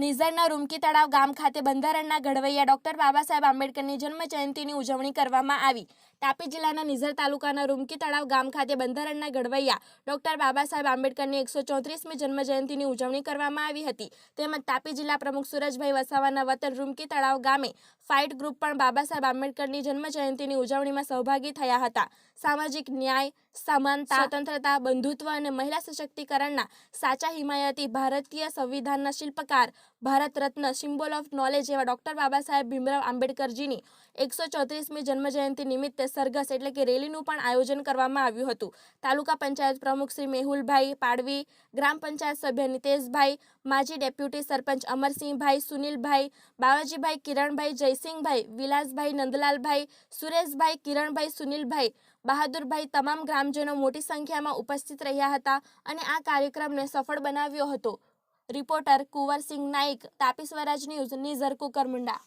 નિઝરના રૂમકી તળાવ ગામ ખાતે બંધારણના ઘડવૈયા ડોક્ટર બાબા સાહેબ આંબેડકરની જન્મ જયંતિની ઉજવણી કરવામાં આવી. તાપી જિલ્લાના નિઝર તાલુકાના રૂમકી તળાવ ગામ ખાતે બંધારણના ઘડવૈયા ડોક્ટર બાબા સાહેબ આંબેડકરની એકસો ચોત્રીસમી જન્મ જયંતિની ઉજવણી કરવામાં આવી હતી. તેમજ તાપી જિલ્લા પ્રમુખ સુરજભાઈ વસાવાના વતન રૂમકી તળાવ ગામે ફાઇટ ગ્રુપ પણ બાબા સાહેબ આંબેડકરની જન્મ જયંતિની ઉજવણીમાં સહભાગી થયા હતા. સામાજિક ન્યાય, સમાનતા, સ્વતંત્રતા, બંધુત્વ અને મહિલા સશક્તિકરણના સાચા હિમાયતી ભારતીય સંવિધાનના શિલ્પકાર, Bharat Ratna, symbol of knowledge એવા ડોક્ટર બાબા સાહેબ ભીમરાવ આંબેડકરજીની એકસો ચોત્રીસમી જન્મજયંતિ નિમિત્તે સરઘસ એટલે કે રેલીનું પણ આયોજન કરવામાં આવ્યું હતું. તાલુકા પંચાયત પ્રમુખ શ્રી મેહુલભાઈ પાડવી, ગ્રામ પંચાયત સભ્ય નિતેશભાઈ, માજી ડેપ્યુટી સરપંચ અમરસિંહભાઈ, સુનિલભાઈ, બાવાજીભાઈ, કિરણભાઈ જયસિંહભાઈ, વિલાસભાઈ નંદલાલભાઈ, સુરેશભાઈ, કિરણભાઈ, સુનિલભાઈ, બહાદુરભાઈ તમામ ગ્રામજનો મોટી સંખ્યામાં ઉપસ્થિત રહ્યા હતા અને આ કાર્યક્રમને સફળ બનાવ્યો હતો. Reporter Kunvarsinh Naik, Tapi Swaraj news, Nizar Kukarmunda.